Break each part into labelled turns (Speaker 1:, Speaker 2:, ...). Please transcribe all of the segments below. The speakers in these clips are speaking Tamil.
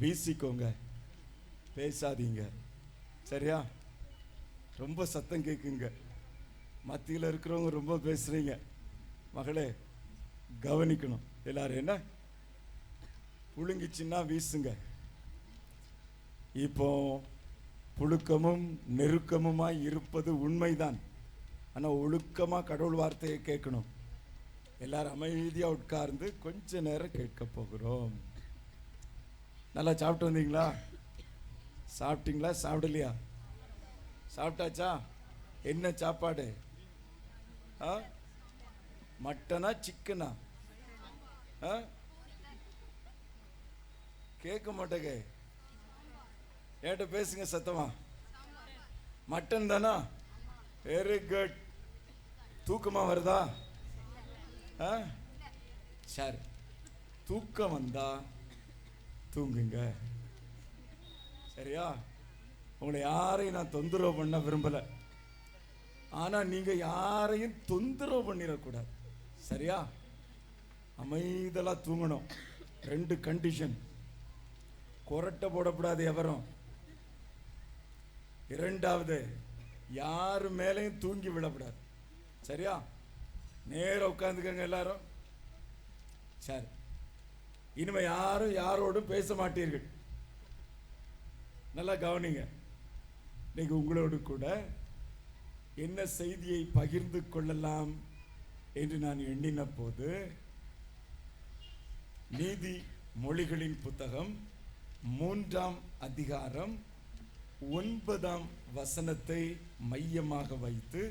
Speaker 1: வீசிக்கோங்க. பேசாதீங்க. சரியா? ரொம்ப சத்தம் கேட்குங்க மத்தியில் இருக்கிறவங்க ரொம்ப பேசுகிறீங்க மகளே கவனிக்கணும். எல்லாரும் என்ன? புழுங்கிச்சின்னா வீசுங்க. இப்போ புழுக்கமும் நெருக்கமுமாய் இருப்பது உண்மைதான். ஆனால் ஒழுக்கமாக கடவுள் வார்த்தையை கேட்கணும். எல்லாரும் அமைதியாக உட்கார்ந்து கொஞ்ச நேரம் கேட்க போகிறோம். நல்லா சாப்பிட்டு வந்தீங்களா? சாப்பிட்டீங்களா? சாப்பிடலையா? சாப்பிட்டாச்சா? என்ன சாப்பாடு? ஆ? மட்டனா சிக்கனா? ஆ? கேட்க மாட்டேங்க. ஏட்ட பேசுங்க சத்தமா. மட்டன் தானா? வெரி குட் தூக்கமா வருதா? ஆ? சரி. தூக்கம் வந்தா தூங்குங்க. சரியா? உங்களை யாரையும் நான் தொந்தரவு பண்ண விரும்பல. ஆனா நீங்க யாரையும் தொந்தரவு பண்ணிடக்கூடாது. சரியா? அமைதலா தூங்கணும். ரெண்டு கண்டிஷன் கொரட்டை போடக்கூடாது எவரும். இரண்டாவது யாரு மேலேயும் தூங்கி விடக்கூடாது சரியா? நேரம் உட்காந்துக்கங்க எல்லாரும். சரி. இனிமே யாரும் யாரோடும் பேச மாட்டீர்கள். நல்லா கவனிங்க. இன்னைக்கு உங்களோடு கூட என்ன செய்தியை பகிர்ந்து கொள்ளலாம் என்று நான் எண்ணின போது நீதி மொழிகளின் புத்தகம் மூன்றாம் அதிகாரம் ஒன்பதாம் வசனத்தை மையமாக வைத்து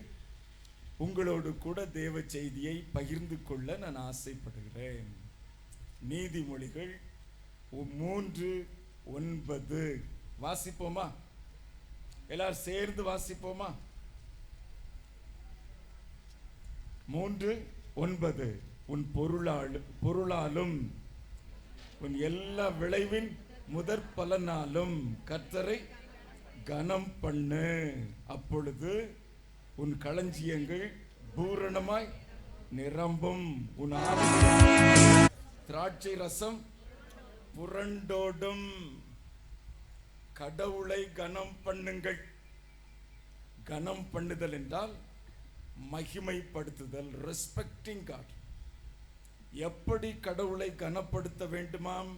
Speaker 1: உங்களோடு கூட தேவ செய்தியை பகிர்ந்து கொள்ள நான் ஆசைப்படுகிறேன். நீதிமொழிகள் மூன்று ஒன்பது. வாசிப்போமா? எல்லாரும் சேர்ந்து வாசிப்போமா? மூன்று ஒன்பது. உன் பொருளால் பொருளாலும் உன் எல்லா விளைவின் முதற் பலனாலும் கர்த்தரை கனம் பண்ணு. அப்பொழுது உன் களஞ்சியங்கள் பூரணமாய் நிரம்பும். உன் ஆலையில் திராட்சை ரசம் புரண்டோடும். கடவுளை கனம் பண்ணுங்கள். கனம் பண்ணுதல் என்றால் மகிமைப்படுத்துதல் ரெஸ்பெக்டிங் காட் எப்படி கடவுளை கனப்படுத்த வேண்டுமாம்?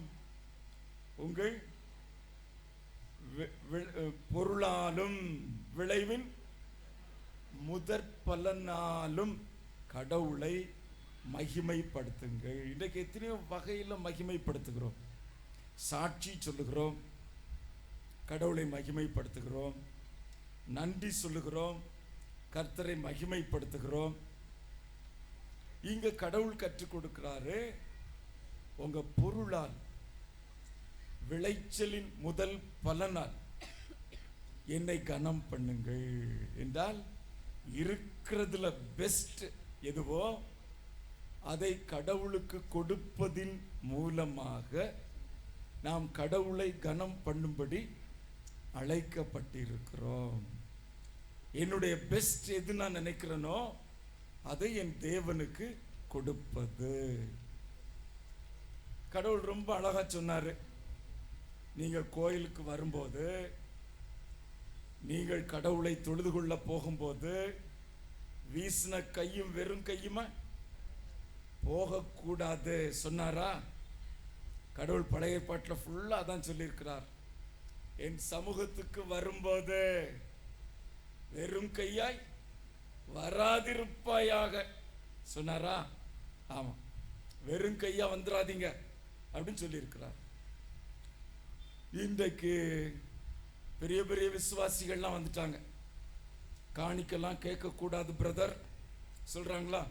Speaker 1: உங்கள் பொருளாலும் விளைவின் முதற் பலனாலும் கடவுளை மகிமைப்படுத்துங்கள். இன்றைக்கு எத்தனையோ வகையில் மகிமைப்படுத்துகிறோம். சாட்சி சொல்லுகிறோம். கடவுளை மகிமைப்படுத்துகிறோம். நன்றி சொல்லுகிறோம். கர்த்தரை மகிமைப்படுத்துகிறோம். இங்கே கடவுள் கற்றுக் கொடுக்கிறாரு. உங்கள் பொருளால் விளைச்சலின் முதல் பலனால் என்னை கனம் பண்ணுங்கள். என்றால் இருக்கிறதுல பெஸ்ட் எதுவோ அதை கடவுளுக்கு கொடுப்பதின் மூலமாக நாம் கடவுளை கனம் பண்ணும்படி அழைக்கப்பட்டிருக்கிறோம். என்னுடைய பெஸ்ட் எது நான் நினைக்கிறேனோ அதை என் தேவனுக்கு கொடுப்பது. கடவுள் ரொம்ப அழகா சொன்னார். நீங்கள் கோயிலுக்கு வரும்போது நீங்கள் கடவுளை தொழுது கொள்ள போகும்போது வீசின கையும் வெறும் கையுமா? போகக்கூடாது சொன்னாரா? கடவுள் பழைய பாட்டில் ஃபுல்லாக தான் சொல்லியிருக்கிறார். என் சமூகத்துக்கு வரும்போது வெறும் கையாய் வராதிருப்பாயாக சொன்னாரா? ஆமாம் வெறும் கையாக வந்துடாதீங்க அப்படின்னு சொல்லியிருக்கிறார். இன்றைக்கு பெரிய பெரிய விசுவாசிகள்லாம் வந்துட்டாங்க. காணிக்கெல்லாம் கேட்கக்கூடாது பிரதர் சொல்கிறாங்களா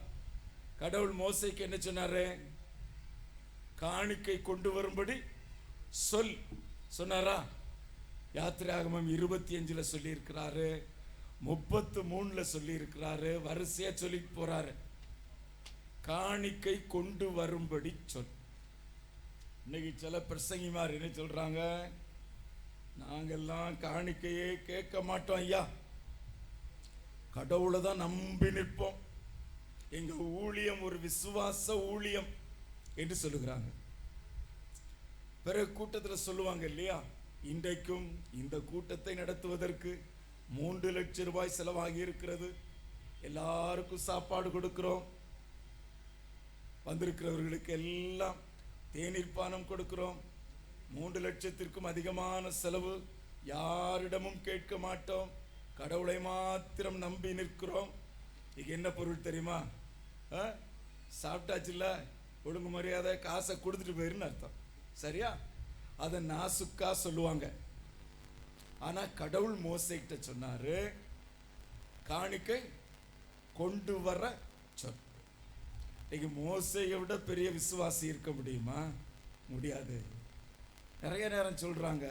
Speaker 1: கடவுள் மோசைக்கு என்ன சொன்னாரு? காணிக்கை கொண்டு வரும்படி சொல். சொன்னாரா? யாத்திராகமம் இருபத்தி அஞ்சில் சொல்லியிருக்கிறாரு. முப்பத்து மூணில் சொல்லியிருக்கிறாரு. வரிசையாக சொல்லி போகிறாரு காணிக்கை கொண்டு வரும்படி சொல். இன்னைக்கு சில பிரசங்கிமார் என்ன சொல்கிறாங்க நாங்கள்லாம் காணிக்கையே கேட்க மாட்டோம் ஐயா. கடவுளை தான் நம்பி நிற்போம். எங்க ஊழியம் ஒரு விசுவாச ஊழியம் என்று சொல்லுகிறாங்க. பிறகு கூட்டத்தில் சொல்லுவாங்க இல்லையா? இன்றைக்கும் இந்த கூட்டத்தை நடத்துவதற்கு மூன்று லட்சம் ரூபாய் செலவாகி இருக்கிறது. எல்லாருக்கும் சாப்பாடு கொடுக்கிறோம். வந்திருக்கிறவர்களுக்கு எல்லாம் தேநீர் பானம் கொடுக்கிறோம். மூன்று லட்சத்திற்கும் அதிகமான செலவு யாரிடமும் கேட்க மாட்டோம். கடவுளை மாத்திரம் நம்பி நிற்கிறோம். இது என்ன பொருள் தெரியுமா? சாப்பிட்டாச்சுல்ல? ஒழுங்கு மரியாதை காசை கொடுத்துட்டு போயிருன்னு அர்த்தம். சரியா? அதை நாசுக்கா சொல்லுவாங்க. ஆனால் கடவுள் மோசைக்கிட்ட சொன்னார் காணிக்கை கொண்டு வர சொல். இன்னைக்கு மோசையை விட பெரிய விசுவாசி இருக்க முடியுமா? முடியாது. நிறைய நேரம் சொல்கிறாங்க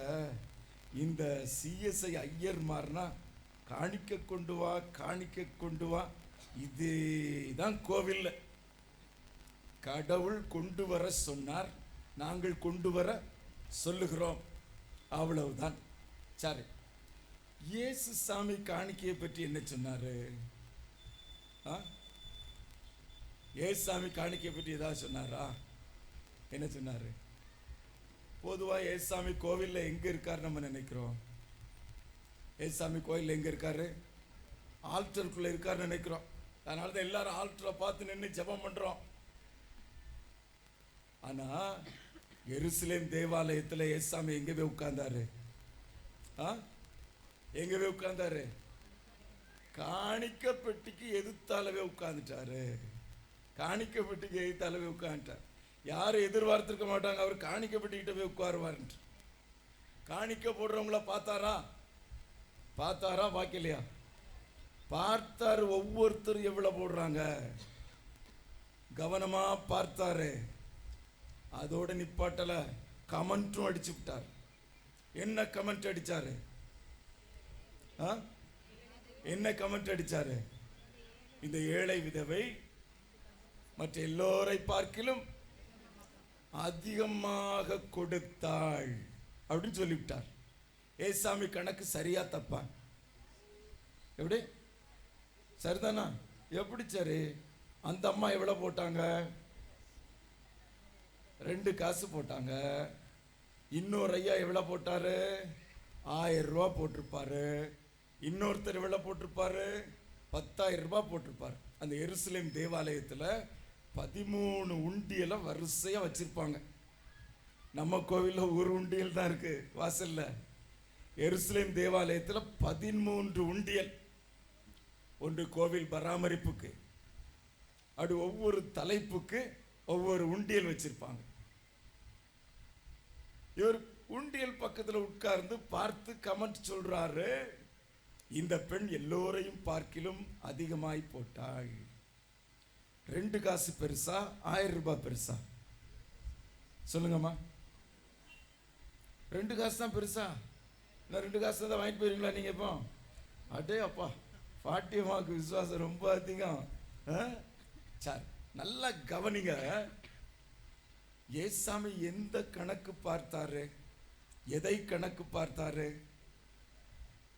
Speaker 1: இந்த சிஎஸ்ஐ ஐயர் மாறினா காணிக்க கொண்டு வா காணிக்க கொண்டு வா இதுதான் கோவில்ல கடவுள் கொண்டு வர சொன்னார். நாங்கள் கொண்டு வர சொல்லுகிறோம். அவ்வளவுதான். சரி. இயேசு சாமி காணிக்கையை பற்றி என்ன சொன்னாரு? ஆ? ஏசாமி காணிக்கையை பற்றி ஏதாவது சொன்னாரா? என்ன சொன்னாரு? பொதுவாக ஏசாமி கோவிலில் எங்கே இருக்கார் நம்ம நினைக்கிறோம்? ஏசாமி கோயில்ல எங்கே இருக்காரு? ஆல்டருக்குள்ளே இருக்காருன்னு நினைக்கிறோம். அதனால தான் எல்லாரும் ஆல்டரை பார்த்து நின்று ஜெபம் பண்றோம். ஆனா எருசலேம் தேவாலயத்தில் ஏசாமி எங்கே போய் உட்கார்ந்தாரு? ஆ? எங்கே போய் உட்கார்ந்தாரு? காணிக்க பெட்டிக்கு எதிர்த்தாலவே உட்கார்ந்துட்டாரு. காணிக்க பெட்டிக்கு எதிர்த்தாலவே உட்காந்துட்டார் யாரும் எதிர்பார்த்துருக்க மாட்டாங்க. அவர் காணிக்க பெட்டிக்கிட்ட போய் உட்காருவாருன்ட்டு. காணிக்க போடுறவங்கள பார்த்தாரா? பார்த்தாரா? பார்க்கலையா? பார்த்தார் ஒவ்வொருத்தரும் எவ்வளோ போடுறாங்க? கவனமாக பார்த்தாரு. அதோட நிப்பாட்டல கமெண்ட்டும் அடிச்சு விட்டார். என்ன கமெண்ட் அடித்தார் ஆ? என்ன கமெண்ட் அடித்தார் இந்த ஏழை விதவை மற்ற எல்லோரை பார்க்கிலும் அதிகமாக கொடுத்தாள் அப்படின்னு சொல்லிவிட்டார். ஏசாமி கணக்கு சரியா தப்பா எப்படி? சரிதானா? எப்படி சரி? அந்த அம்மா எவ்வளோ போட்டாங்க? ரெண்டு காசு போட்டாங்க. இன்னொரு ஐயா எவ்வளோ போட்டார்? ஆயிரம் ரூபா போட்டிருப்பாரு. இன்னொருத்தர் எவ்வளோ போட்டிருப்பாரு? பத்தாயிரம் ரூபாய் போட்டிருப்பார். அந்த எருசலேம் தேவாலயத்தில் பதிமூணு உண்டியெல்லாம் வரிசையாக வச்சுருப்பாங்க. நம்ம கோவிலில் ஒரு உண்டியல் தான் இருக்குது வாசலில். எருசலேம் தேவாலயத்தில் பதிமூன்று உண்டியல். ஒன்று கோவில் பராமரிப்புக்கு அப்படி ஒவ்வொரு தலைப்புக்கு ஒவ்வொரு உண்டியல் வச்சிருப்பாங்க. இவர் உண்டியல் பக்கத்தில் உட்கார்ந்து பார்த்து கமெண்ட் சொல்றாரு இந்த பெண் எல்லோரையும் பார்க்கிலும் அதிகமாய் போட்டாள். ரெண்டு காசு பெருசா ஆயிரம் ரூபாய் பெருசா? சொல்லுங்கம்மா. ரெண்டு காசு தான் பெருசா? நான் ரெண்டு காசு தான் வாங்கிட்டு போயிருங்களா நீங்க இப்போ? அடே அப்பா பாட்டியம்மாவுக்கு விசுவாசம் ரொம்ப அதிகம். ஆ? நல்லா கவனிங்க. ஏசாமி எந்த கணக்கு பார்த்தாரு? எதை கணக்கு பார்த்தாரு?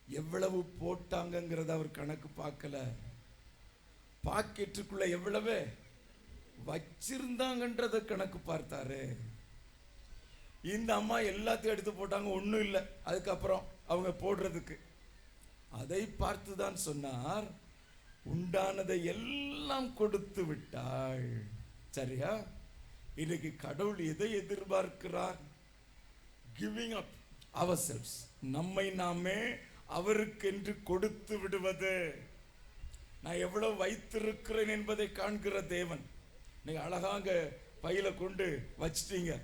Speaker 1: எவ்வளவு போட்டாங்கங்கிறத அவர் கணக்கு பார்க்கல. பாக்கெட்டுக்குள்ள எவ்வளவு வச்சிருந்தாங்கன்றத கணக்கு பார்த்தாரு. இந்த அம்மா எல்லாத்தையும் எடுத்து போட்டாங்க ஒன்றும் இல்லை. அதுக்கப்புறம் அவங்க போடுறதுக்கு. அதை பார்த்து தான் சொன்னார் உண்டானதை எல்லாம் கொடுத்து விட்டாள். சரியா? இன்னைக்கு கடவுள் எதை எதிர்பார்க்கிறார்? கிவிங் அப் அவர் நம்மை நாமே அவருக்கென்று கொடுத்து விடுவது. நான் எவ்வளவு வைத்திருக்கிறேன் என்பதை காண்கிற தேவன். நீ அழகாக பையில கொண்டு வச்சிட்டீங்க.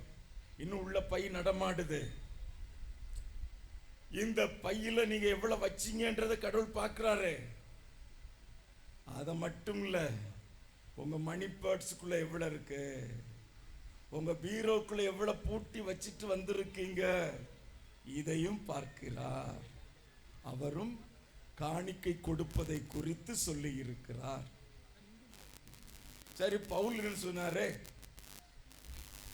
Speaker 1: இன்னும் உள்ள பை நடமாடுது. இந்த பையில நீங்க எவ்வளவு வச்சீங்கன்றதை கடவுள் பார்க்குறாரு. அதை மட்டும் இல்லை உங்கள் மணி பேர்ட்ஸுக்குள்ளே எவ்வளோ இருக்கு? உங்கள் பீரோக்குள்ளே எவ்வளோ பூட்டி வச்சுட்டு வந்திருக்கீங்க? இதையும் பார்க்கிறார். அவரும் காணிக்கை கொடுப்பதை குறித்து சொல்லி இருக்கிறார். சரி பவுல் சொன்னாரே?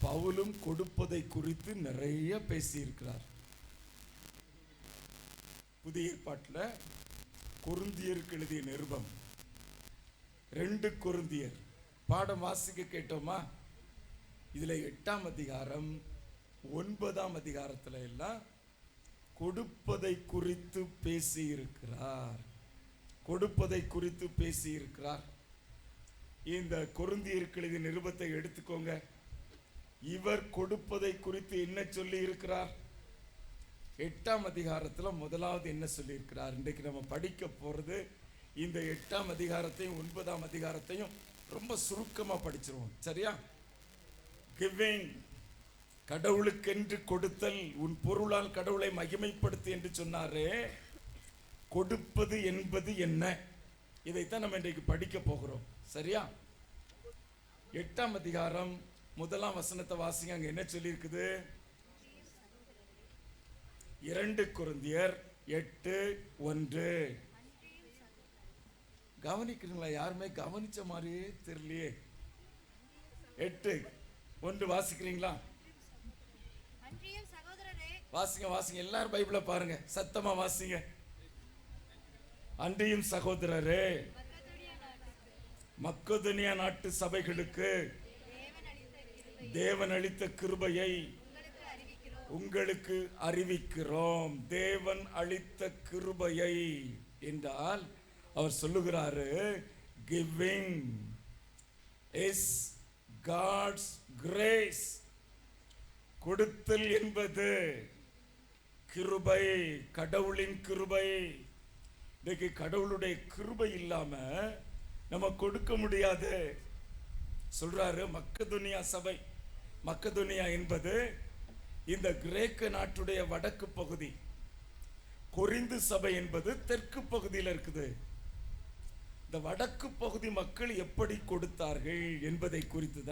Speaker 1: பவுலும் கொடுப்பதை குறித்து நிறைய பேசியிருக்கிறார் புதிய ஏற்பாட்டில் கொருந்தியருக்கு எழுதிய நிருபம். ரெண்டு கொருந்தியர். பாடம் வாசிக்க கேட்டோமா? இதில் எட்டாம் அதிகாரம் ஒன்பதாம் அதிகாரத்தில் எல்லாம் கொடுப்பதை குறித்து பேசி இருக்கிறார் கொடுப்பதை குறித்து பேசியிருக்கிறார். இந்த கொருந்தியர்கள் நிருபத்தை எடுத்துக்கோங்க. இவர் கொடுப்பதை குறித்து என்ன சொல்லி இருக்கிறார் எட்டாம் அதிகாரத்தில் முதலாவது என்ன சொல்லியிருக்கிறார்? இன்றைக்கு நம்ம படிக்க போகிறது இந்த எட்டாம் அதிகாரத்தையும் ஒன்பதாம் அதிகாரத்தையும் ரொம்ப சுருக்கமாக படிச்சிருவோம். சரியா? கிவிங் கடவுளுக்கென்று கொடுத்தல் உன் பொருளால் கடவுளை மகிமைப்படுத்து என்று சொன்னாரே. கொடுப்பது என்பது என்ன? இதைத்தான் நம்ம இன்றைக்கு படிக்க போகிறோம். சரியா? எட்டாம் அதிகாரம் முதலாம் வசனத்தை வாசிங்க அங்கே என்ன சொல்லியிருக்குது? இரண்டு குருந்தியர் எட்டு ஒன்று. கவனிக்கிறீங்களா? யாருமே கவனிச்ச மாதிரியே தெரியலையே. எட்டு. ஒன்று வாசிக்கிறீங்களா? வாசிங்க வாசிங்க. எல்லாரும் பைபிளை பாருங்க. சத்தமா வாசிங்க. அன்றியும் சகோதரரே
Speaker 2: மக்களுடைய
Speaker 1: மக்கதுனியா நாட்டு சபைகளுக்கு
Speaker 2: தேவன் அளித்த
Speaker 1: கிருபையை
Speaker 2: உங்களுக்கு அறிவிக்கிறோம்.
Speaker 1: தேவன் அளித்த கிருபையை. என்றால் அவர் சொல்லுகிறாரு கிவிங் இஸ் காட்ஸ் கிரேஸ் கொடுத்தல் என்பது கிருபை கடவுளின் கிருபை. இன்றைக்கு கடவுளுடைய கிருபை இல்லாம நம்ம கொடுக்க முடியாது. சொல்றாரு மக்கதுனியா சபை. மக்கதுனியா என்பது இந்த கிரேக்க நாட்டுடைய வடக்கு பகுதி. கொரிந்து சபை என்பது தெற்கு பகுதியில் இருக்குது. இந்த வடக்கு பகுதி மக்கள் எப்படி கொடுத்தார்கள் என்பதை குறித்து